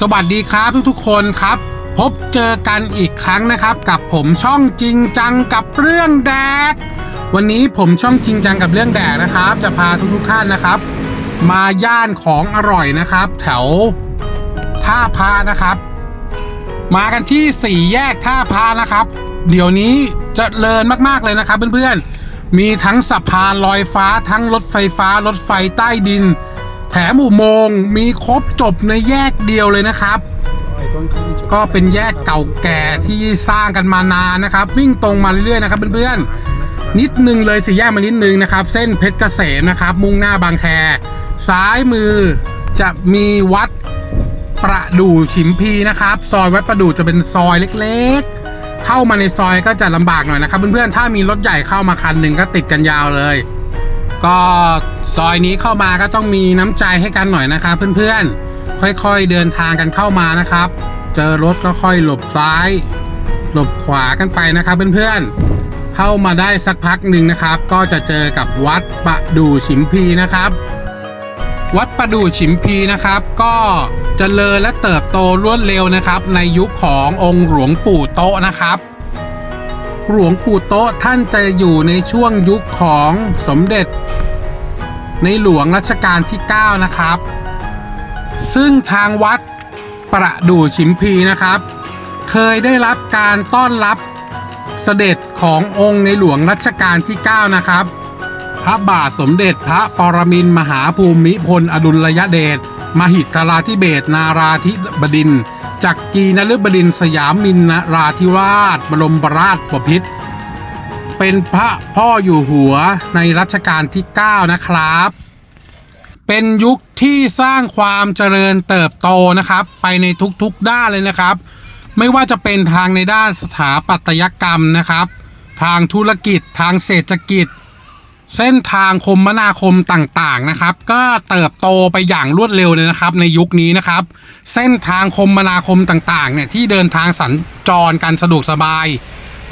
สวัสดีครับทุกๆคนครับ พบเจอกันอีกครั้งนะครับ กับผมช่องจริงจังกับเรื่องแดก วันนี้ผมช่องจริงจังกับเรื่องแดกนะครับ จะพาทุกๆท่านนะครับ มาย่านของอร่อยนะครับ แถวท่าพระนะครับ มากันที่สี่แยกท่าพระนะครับ เดี๋ยวนี้จเจริญมากๆเลยนะครับเพื่อนๆมีทั้งสะพานลอยฟ้าทั้งรถไฟฟ้ารถไฟใต้ดิน มอุโมงค์มีครบจบในแยกเดียวเลยนะครับ ก็เป็นแยกเก่าแก่ที่สร้างกันมานานนะครับ วิ่งตรงมาเรื่อยๆนะครับเพื่อนๆนิดนึงเลยสี่แยกมานิดนึงนะครับ เส้นเพชรเกษมนะครับ มุ่งหน้าบางแค ซ้ายมือจะมีวัดประดู่ฉิมพีนะครับ ซอยวัดประดู่จะเป็นซอยเล็กๆ เข้ามาในซอยก็จะลำบากหน่อยนะครับ เพื่อนๆถ้ามีรถใหญ่เข้ามาคันหนึ่งก็ติดกันยาวเลย ก็ซอยนี้เข้ามาก็ต้องมีน้ำใจให้กันหน่อยนะครับเพื่อนๆ ค่อยๆเดินทางกันเข้ามานะครับ เจอรถก็ค่อยหลบซ้าย หลบขวากันไปนะครับเพื่อนๆ เข้ามาได้สักพักหนึ่งนะครับ ก็จะเจอกับวัดประดู่ฉิมพีนะครับ วัดประดู่ฉิมพีนะครับ ก็เจริญและเติบโตรวดเร็วนะครับ ในยุคขององค์หลวงปู่โตนะครับ หลวงปู่โตะท่านจะอยู่ในช่วงยุคของสมเด็จ ในหลวงรัชกาลที่ 9 นะครับ ซึ่งทางวัดประดู่ฉิมพีนะครับ เคยได้รับการต้อนรับเสด็จขององค์ในหลวงรัชกาลที่ 9 นะครับ พระบาทสมเด็จพระปรมินมหาภูมิพลอดุลยเดชมหิทราธิเบศนาราธิบดินทร์ จักรีนฤบดินสยามินราธิราช บรมราชบพิตรเป็นพระพ่ออยู่หัวในรัชกาลที่ 9 นะครับ เป็นยุคที่สร้างความเจริญเติบโตนะครับ ไปในทุกๆด้านเลยนะครับ ไม่ว่าจะเป็นทางในด้านสถาปัตยกรรมนะครับ ทางธุรกิจทางเศรษฐกิจ เส้นทางคมนาคมต่างๆนะครับ ก็เติบโตไปอย่างรวดเร็วเลยนะครับ ในยุคนี้นะครับ เส้นทางคมนาคมต่างๆเนี่ยที่เดินทางสัญจรกันสะดวกสบาย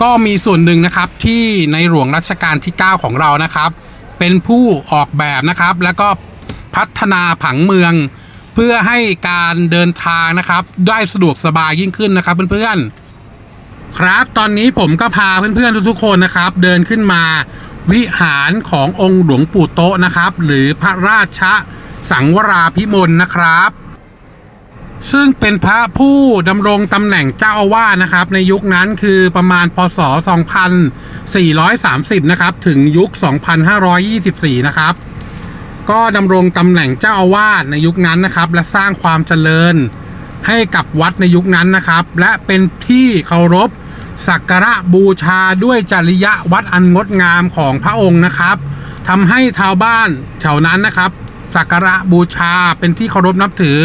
ก็มีส่วนหนึ่งนะครับที่ในหลวงรัชกาลที่ 9 ของเรานะครับ เป็นผู้ออกแบบนะครับ แล้วก็พัฒนาผังเมือง เพื่อให้การเดินทางนะครับ ได้สะดวกสบายยิ่งขึ้นนะครับเพื่อนๆครับตอนนี้ผมก็พาเพื่อนๆทุกๆคนนะครับ เดินขึ้นมา วิหารขององค์หลวงปู่โตะนะครับ หรือพระราชสังวราพิมลนะครับ ซึ่งเป็นพระผู้ดำรงตำแหน่งเจ้าอาวาสนะครับ ในยุคนั้นคือประมาณพศ 2430 นะครับ ถึงยุค 2524 นะครับ ก็ดำรงตำแหน่งเจ้าอาวาสในยุคนั้นนะครับ และสร้างความเจริญให้กับวัดในยุคนั้นนะครับ และเป็นที่เคารพ สักการะบูชาด้วยจริยวัดอันงดงามของพระองค์นะครับทำให้ชาวบ้านแถวนั้นนะครับ สักการะบูชาเป็นที่เคารพนับถือ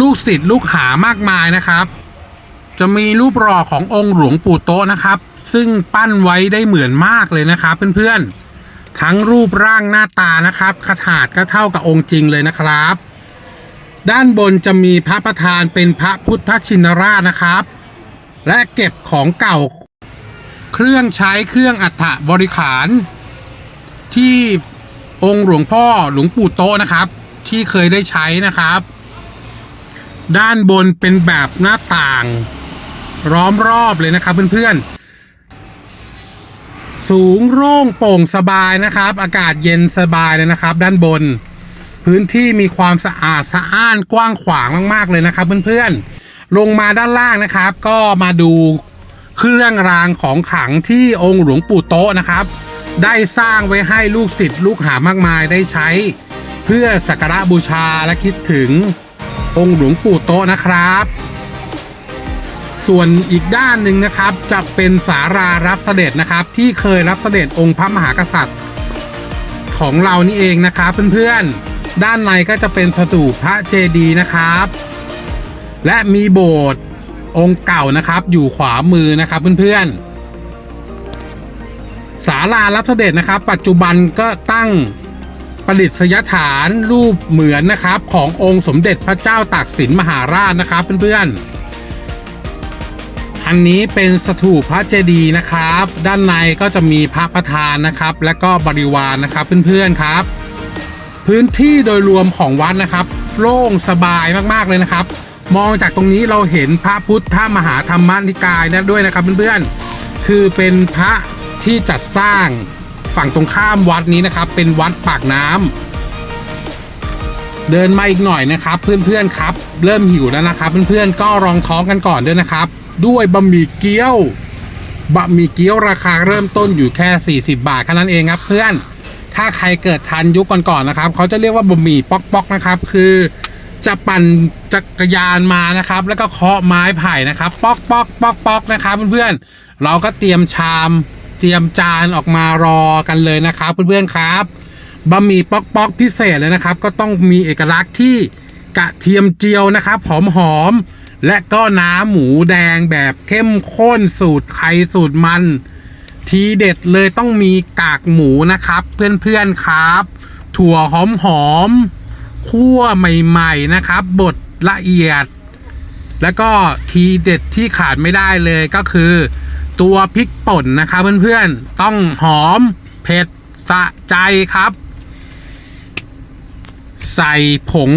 ลูกศิษย์ลูกหามากมายนะครับ จะมีรูปหล่อขององค์หลวงปู่โตนะครับ ซึ่งปั้นไว้ได้เหมือนมากเลยนะครับเพื่อนๆทั้งรูปร่างหน้าตานะครับขนาดก็เท่ากับองค์จริงเลยนะครับ ด้านบนจะมีพระประธานเป็นพระพุทธชินราชนะครับ และเก็บของเก่า เครื่องใช้เครื่องอัฐบริขาร ที่องค์หลวงพ่อหลวงปู่โตนะครับ ที่เคยได้ใช้นะครับ ด้านบนเป็นแบบหน้าต่างล้อมรอบเลยนะครับเพื่อนๆ สูงโล่งโปร่งสบายนะครับ อากาศเย็นสบายเลยนะครับ ด้านบน พื้นที่มีความสะอาดสะอ้านกว้างขวางมาก ๆ เลยนะครับเพื่อนๆ ลงมาด้านล่างนะครับ ก็มาดูเครื่องรางของขลังที่องค์หลวงปู่โตะนะครับ ได้สร้างไว้ให้ลูกศิษย์ลูกหามากมายได้ใช้ เพื่อสักการะบูชาและคิดถึงองค์หลวงปู่โตะนะครับ ส่วนอีกด้านหนึ่งนะครับจะเป็นสารารับเสด็จนะครับ ที่เคยรับเสด็จองค์พระมหากษัตริย์ ของเรานี่เองนะครับเพื่อนๆด้านในก็จะเป็นสถูปพระเจดีย์นะครับ และมีโบสถ์องค์เก่านะครับ อยู่ขวามือนะครับเพื่อนๆศาลารับเสด็จนะครับ ปัจจุบันก็ตั้งประดิษฐฐานรูปเหมือนนะครับขององค์สมเด็จพระเจ้าตากสินมหาราชนะครับเพื่อนๆ อันนี้เป็นสถูปพระเจดีย์นะครับ ด้านในก็จะมีพระประธานนะครับ และก็บริวารนะครับเพื่อนๆครับ พื้นที่โดยรวมของวัดนะครับ โล่งสบายมากๆเลยนะครับ มองจากตรงนี้เราเห็นพระพุทธมหาธรรมนิกายนะด้วยนะครับเพื่อนๆ คือเป็นพระที่จัดสร้างฝั่งตรงข้ามวัดนี้นะครับ เป็นวัดปากน้ำเดินมาอีกหน่อยนะครับ เพื่อนๆครับ เริ่มหิวแล้วนะครับ เพื่อนๆก็รองท้องกันก่อนด้วยนะครับ ด้วยบะหมี่เกี๊ยวบะหมี่เกี๊ยวราคาเริ่มต้นอยู่แค่ 40 บาทแค่นั้นเองครับ เพื่อนถ้าใครเกิดทันยุคก่อนๆนะครับเขาจะเรียกว่าบะหมี่ป๊อกๆนะครับ คือ จะปั่นจักรยานมานะครับ แล้วก็เคาะไม้ไผ่นะครับ ป๊อกป๊อกป๊อกป๊อกนะครับเพื่อนๆเราก็เตรียมชามเตรียมจานออกมารอกันเลยนะครับเพื่อนๆครับบะหมี่ป๊อกป๊อกพิเศษเลยนะครับ ก็ต้องมีเอกลักษณ์ที่กระเทียมเจียวนะครับหอมหอมและก็น้ำหมูแดงแบบเข้มข้นสูตรไข่สูตรมัน ทีเด็ดเลยต้องมีกากหมูนะครับ เพื่อนๆครับ ถั่วหอมหอม คั่วใหม่ๆนะครับ บดละเอียด แล้วก็ทีเด็ดที่ขาดไม่ได้เลยก็คือ ตัวพริกป่นนะครับเพื่อนๆ ต้องหอมเผ็ดสะใจครับ ใส่ผง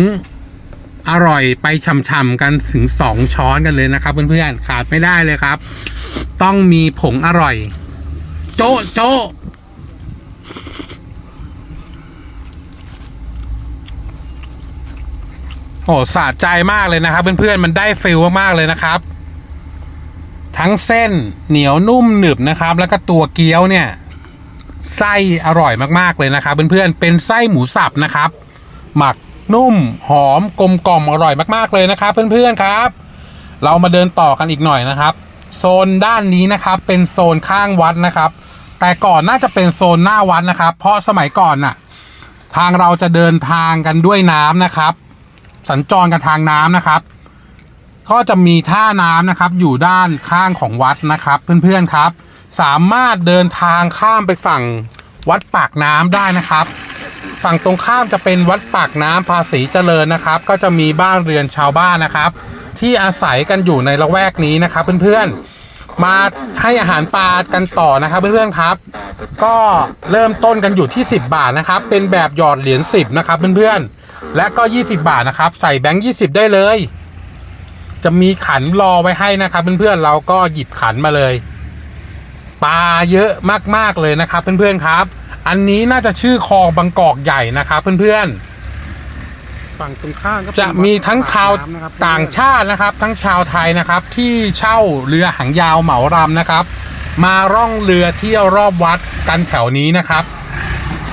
อร่อยไปช่ำๆกันถึงสองช้อนกันเลยนะครับ เพื่อนๆขาดไม่ได้เลยครับ ต้องมีผงอร่อย โจะโจะ โอ้สะใจมากเลยนะครับ เพื่อนๆมันได้ฟิลมากๆเลยนะครับ ทั้งเส้นเหนียวนุ่มหนึบนะครับ แล้วก็ตัวเกี๊ยวเนี่ยไส้อร่อยมากๆเลยนะครับ เพื่อนๆเป็นไส้หมูสับนะครับ หมักนุ่มหอมกลมกล่อมอร่อยมากๆเลยนะครับ เพื่อนๆครับ เรามาเดินต่อกันอีกหน่อยนะครับ โซนด้านนี้นะครับ เป็นโซนข้างวัดนะครับ แต่ก่อนน่าจะเป็นโซนหน้าวัดนะครับ เพราะสมัยก่อนน่ะทางเราจะเดินทางกันด้วยน้ำนะครับ สัญจรกันทางน้ำนะครับ ก็จะมีท่าน้ำนะครับ อยู่ด้านข้างของวัดนะครับ เพื่อนๆครับ สามารถเดินทางข้ามไปฝั่งวัดปากน้ำได้นะครับ ฝั่งตรงข้ามจะเป็นวัดปากน้ำภาษีเจริญนะครับ ก็จะมีบ้านเรือนชาวบ้านนะครับ ที่อาศัยกันอยู่ในละแวกนี้นะครับ เพื่อนๆ มาให้อาหารปลากันต่อนะครับ เพื่อนๆครับ ก็เริ่มต้นกันอยู่ที่ 10 บาทนะครับ เป็นแบบหยอดเหรียญ10นะครับเพื่อนๆ และก็ 20 บาทนะครับ ใส่แบงค์20 ได้เลย จะมีขันรอไว้ให้นะครับ เพื่อนๆเราก็หยิบขันมาเลยปลาเยอะมากๆเลยนะครับ เพื่อนๆครับ อันนี้น่าจะชื่อคลองบางกอกใหญ่นะครับเพื่อนๆฝั่งตรงข้ามก็เป็นจะมีทั้งชาวปกน้ำนะครับต่างชาตินะครับ ทั้งชาวไทยนะครับ ที่เช่าเรือหางยาวเหมารำนะครับ มาร่องเรือเที่ยวรอบวัดกันแถวนี้นะครับ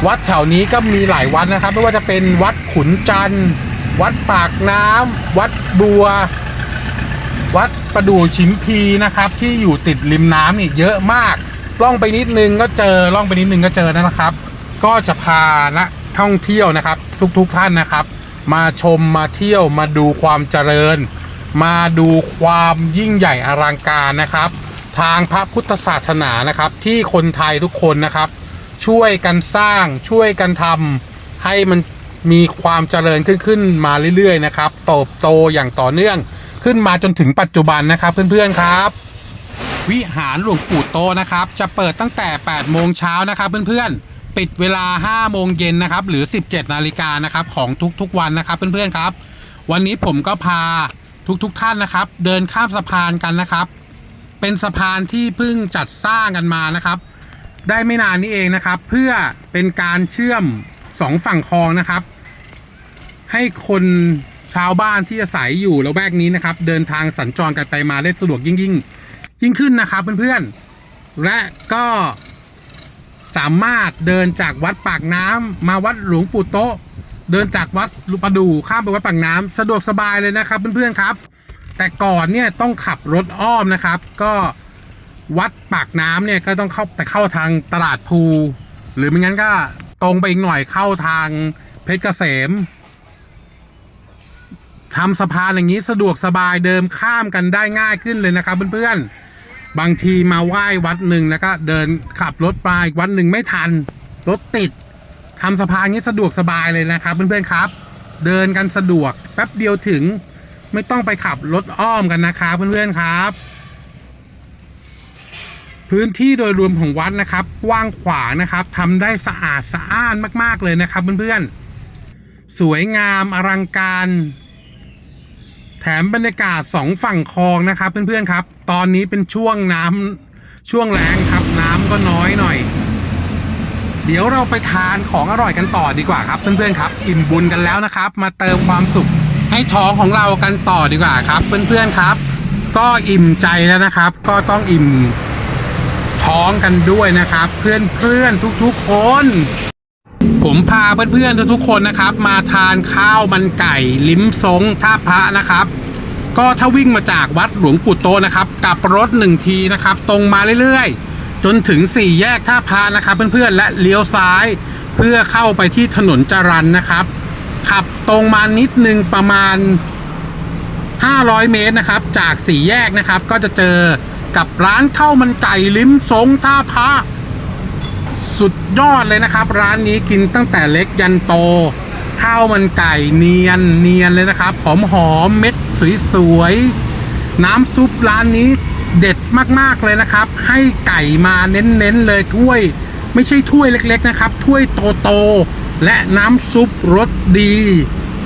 วัดแถวนี้ก็มีหลายวัดนะครับ ไม่ว่าจะเป็นวัดขุนจันทร์วัดปากน้ำวัดบัว วัดประดู่ชิมพีนะครับ ที่อยู่ติดริมน้ำนี่เยอะมาก ล่องไปนิดนึงก็เจอล่องไปนิดนึงก็เจอนะครับ ก็จะพานักท่องเที่ยวนะครับ ทุกๆท่านนะครับ มาชมมาเที่ยวมาดูความเจริญ มาดูความยิ่งใหญ่อลังการนะครับ ทางพระพุทธศาสนานะครับ ที่คนไทยทุกคนนะครับ ช่วยกันสร้างช่วยกันทำให้มันมีความเจริญขึ้นขึ้นมาเรื่อยๆนะครับเติบโตอย่างต่อเนื่องขึ้นมาจนถึงปัจจุบันนะครับเพื่อนๆครับ วิหารหลวงปู่โตนะครับ จะเปิดตั้งแต่ 8 โมงเช้านะครับเพื่อนๆ ปิดเวลา 5 โมงเย็นนะครับ หรือ 17 นาฬิกานะครับของทุกๆวันนะครับเพื่อนๆครับ วันนี้ผมก็พาทุกๆท่านนะครับ เดินข้ามสะพานกันนะครับ เป็นสะพานที่เพิ่งจัดสร้างกันมานะครับ ได้ไม่นานนี้เองนะครับ เพื่อเป็นการเชื่อมสองฝั่งคลองนะครับ ให้คนชาวบ้านที่อาศัยอยู่ละแวกนี้นะครับ เดินทางสัญจรกันไปมาได้สะดวกยิ่งยิ่งยิ่งขึ้นนะครับเพื่อนๆและก็สามารถเดินจากวัดปากน้ำมาวัดหลวงปู่โตะเดินจากวัดลุปดูข้ามไปวัดปากน้ำสะดวกสบายเลยนะครับเพื่อนๆครับ แต่ก่อนเนี่ยต้องขับรถอ้อมนะครับ ก็ วัดปากน้ำเนี่ยก็ต้องเข้าแต่เข้าทางตลาดภูหรือไม่งั้นก็ตรงไปอีกหน่อยเข้าทางเพชรเกษมทำสะพานอย่างนี้สะดวกสบายเดิมข้ามกันได้ง่ายขึ้นเลยนะครับเพื่อนๆ บางทีมาไหว้วัดหนึ่งแล้วก็เดินขับรถไปอีกวัดหนึ่งไม่ทันรถติดทำสะพานนี้สะดวกสบายเลยนะครับเพื่อนๆครับ เดินกันสะดวกแป๊บเดียวถึงไม่ต้องไปขับรถอ้อมกันนะครับเพื่อนๆครับ พื้นที่โดยรวมของวัดนะครับกว้างขวางนะครับทำได้สะอาดสะอ้านมาก ๆ เลยนะครับเพื่อนๆ สวยงามอลังการ แถมบรรยากาศสองฝั่งคลองนะครับ เพื่อนๆครับ ตอนนี้เป็นช่วงน้ำช่วงแรงครับ น้ำก็น้อยหน่อย เดี๋ยวเราไปทานของอร่อยกันต่อดีกว่าครับ เพื่อนๆครับ อิ่มบุญกันแล้วนะครับ มาเติมความสุขให้ท้องของเรากันต่อดีกว่าครับ เพื่อนๆครับ ก็อิ่มใจแล้วนะครับ ก็ต้องอิ่ม ท้องกันด้วยนะครับ เพื่อนๆทุกๆคน ผมพาเพื่อนๆทุกๆคนนะครับ มาทานข้าวมันไก่ลิ้มซงท่าพระนะครับ ก็ถ้าวิ่งมาจากวัดหลวงปู่โตนะครับกับรถหนึ่งทีนะครับ ตรงมาเรื่อยๆ จนถึงสี่แยกท่าพระนะครับ เพื่อนๆและเลี้ยวซ้าย เพื่อเข้าไปที่ถนนจรันนะครับขับตรงมานิดนึงประมาณ 500 เมตรนะครับ จากสี่แยกนะครับ ก็จะเจอ กับร้านข้าวมันไก่ลิ้มซงท่าพระสุดยอดเลยนะครับ ร้านนี้กินตั้งแต่เล็กยันโต ข้าวมันไก่เนียนเนียนเลยนะครับ หอมหอมเม็ดสวยๆน้ำซุปร้านนี้เด็ดมากๆเลยนะครับ ให้ไก่มาเน้นๆเลยถ้วย ไม่ใช่ถ้วยเล็กๆนะครับ ถ้วยโตๆและน้ำซุปรสดี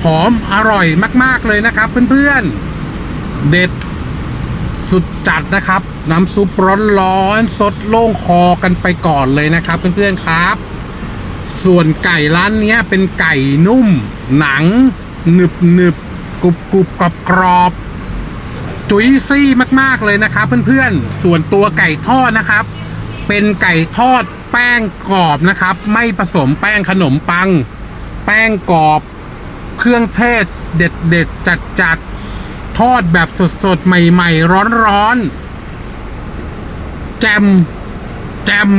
หอมอร่อยมากๆเลยนะครับ เพื่อนๆ เด็ด สุดจัดนะครับ น้ำซุปร้อนๆสดโล่งคอกันไปก่อนเลยนะครับ เพื่อนๆครับ ส่วนไก่ร้านนี้เป็นไก่นุ่ม หนังหนึบหนึบกรุบกรุบกรอบกรอบจุยซี่มากๆเลยนะครับ เพื่อนๆ ส่วนตัวไก่ทอดนะครับ เป็นไก่ทอดแป้งกรอบนะครับ ไม่ผสมแป้งขนมปัง แป้งกรอบ เครื่องเทศเด็ดเด็ดจัดจัดๆ ทอดแบบสดๆ ใหม่ ๆ ร้อนๆ แจมแจม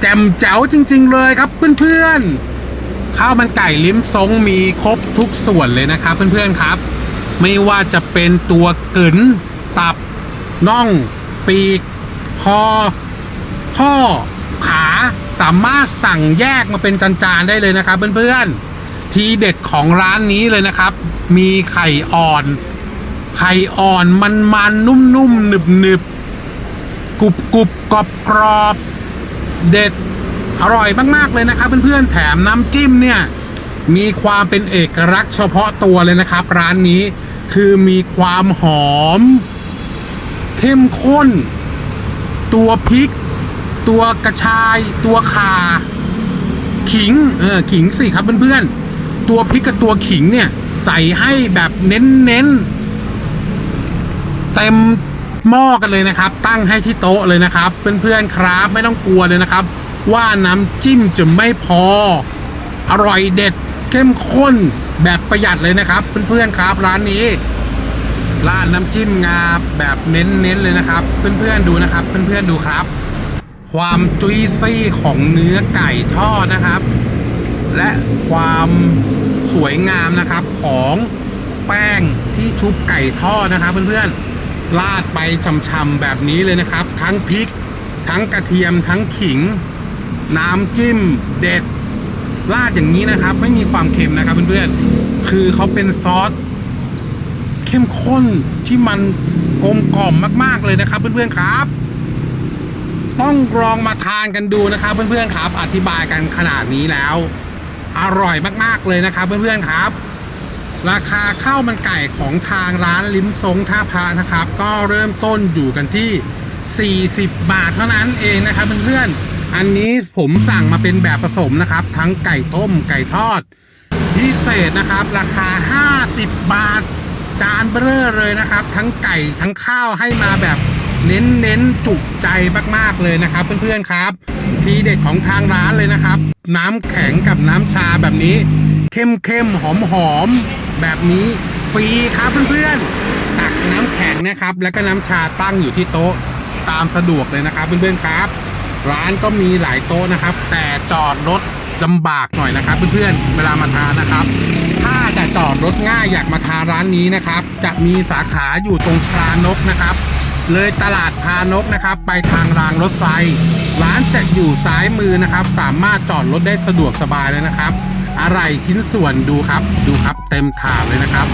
แจมแจ๋วจริง ๆ เลยครับเพื่อนๆ ข้าวมันไก่ลิ้มซงมีครบทุกส่วนเลยนะครับ เพื่อนๆครับ ไม่ว่าจะเป็นตัวกึ๋นตับน่อง ปีกคอข้อขาสามารถสั่งแยกมาเป็นจานๆได้เลยนะครับ เพื่อนๆ ทีเด็ดของร้านนี้เลยนะครับ มีไข่อ่อน ไข่อ่อนมันมันๆนุ่มหนึบหนึบกรุบกรุบกรอบกรอบเด็ดอร่อยมาก ๆ เลยนะครับเพื่อนๆแถมน้ำจิ้มเนี่ย มีความเป็นเอกลักษณ์เฉพาะตัวเลยนะครับ ร้านนี้คือมีความหอม เข้มข้น ตัวพริก ตัวกระชาย ตัวข่า ขิงเออขิงสิครับเพื่อนๆตัวพริกกับตัวขิงเนี่ย ใส่ให้แบบเน้นๆ เต็มหม้อกันเลยนะครับ ตั้งให้ที่โต๊ะเลยนะครับ เพื่อนๆครับไม่ต้องกลัวเลยนะครับ ว่าน้ำจิ้มจะไม่พอ อร่อยเด็ดเข้มข้นแบบประหยัดเลยนะครับเพื่อนๆครับร้านนี้ร้านน้ำจิ้มงาแบบเน้นๆเลยนะครับ เพื่อนๆดูนะครับเพื่อนๆดูครับ ความจุยซี่ของเนื้อไก่ทอดนะครับ และความสวยงามนะครับของแป้งที่ชุบไก่ทอดนะครับ เพื่อนๆ ราดไปช่ำๆแบบนี้เลยนะครับ ทั้งพริก ทั้งกระเทียม ทั้งขิง น้ำจิ้ม เด็ดราดอย่างนี้นะครับ ไม่มีความเค็มนะครับเพื่อนๆ คือเขาเป็นซอสเข้มข้นที่มันกลมกล่อมมาก ๆเลยนะครับ เพื่อนๆครับ ต้องลองมาทานกันดูนะครับเพื่อนๆครับ อธิบายกันขนาดนี้แล้ว อร่อยมากๆเลยนะครับเพื่อนๆครับ ราคาข้าวมันไก่ของทางร้านลิ้มซงท่าพระนะครับ ก็เริ่มต้นอยู่กันที่ 40 บาทเท่านั้นเองนะครับเพื่อนๆอันนี้ผมสั่งมาเป็นแบบผสมนะครับ ทั้งไก่ต้มไก่ทอด พิเศษนะครับ ราคา 50 บาท จานเบ้อเลยนะครับ ทั้งไก่ทั้งข้าวให้มาแบบเน้นเน้นๆจุใจมากๆเลยนะครับเพื่อนๆครับ ทีเด็ดของทางร้านเลยนะครับ น้ำแข็งกับน้ำชาแบบนี้ เข้มเข้มหอมหอมๆ แบบนี้ฟรีครับเพื่อนๆตักน้ำแข็งนะครับ แล้วก็น้ำชาตั้งอยู่ที่โต๊ะตามสะดวกเลยนะครับเพื่อนๆครับ ร้านก็มีหลายโต๊ะนะครับ แต่จอดรถลำบากหน่อยนะครับ เพื่อนๆเวลามาทานนะครับ ถ้าจะจอดรถง่ายอยากมาทานร้านนี้นะครับ จะมีสาขาอยู่ตรงพรานกนะครับ เลยตลาดพานกนะครับ ไปทางรางรถไฟ ร้านจะอยู่ซ้ายมือนะครับ สามารถจอดรถได้สะดวกสบายเลยนะครับ อะไรชิ้นส่วนดูครับ ดูครับเต็มถาดเลยนะครับ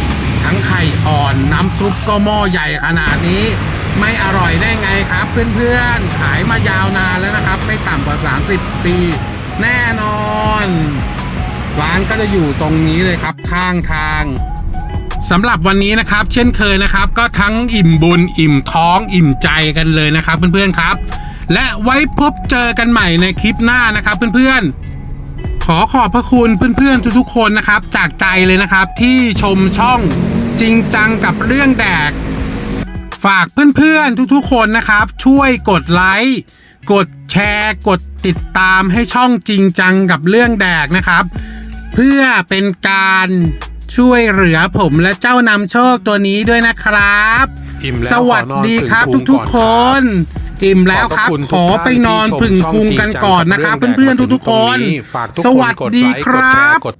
ทั้งไข่อ่อนน้ำซุปก็หม้อใหญ่ขนาดนี้ ไม่อร่อยได้ไงครับ เพื่อนๆ ขายมายาวนานแล้วนะครับ ไม่ต่ำกว่า 30 ปี แน่นอนร้านก็จะอยู่ตรงนี้เลยครับข้างทางสำหรับวันนี้นะครับ เช่นเคยนะครับ ก็ทั้งอิ่มบุญอิ่มท้องอิ่มใจกันเลยนะครับ เพื่อนๆครับ และไว้พบเจอกันใหม่ในคลิปหน้านะครับ เพื่อนๆ ขอขอบพระคุณเพื่อนๆทุกๆคนนะครับ จากใจเลยนะครับที่ชมช่องจริงจังกับเรื่องแดก ฝากเพื่อนๆทุกๆคนนะครับ ช่วยกดไลค์กดแชร์ กดติดตามให้ช่องจริงจังกับเรื่องแดกนะครับ เพื่อเป็นการช่วยเหลือผมและเจ้านำโชคตัวนี้ด้วยนะครับ อิ่มแล้วสวัสดีครับขอนอนทุกๆคน อิ่มแล้วครับ ขอบพระคุณขอไปนอนทุกท่านที่ชมพึ่งพุงกันก่อนนะครับช่องจริงจังกับเพื่อนๆทุกๆคนเรื่องแดกมาถึงตรงนี้ฝากทุกสคนวัสกดดีไลค์คกดรัแชร์บกด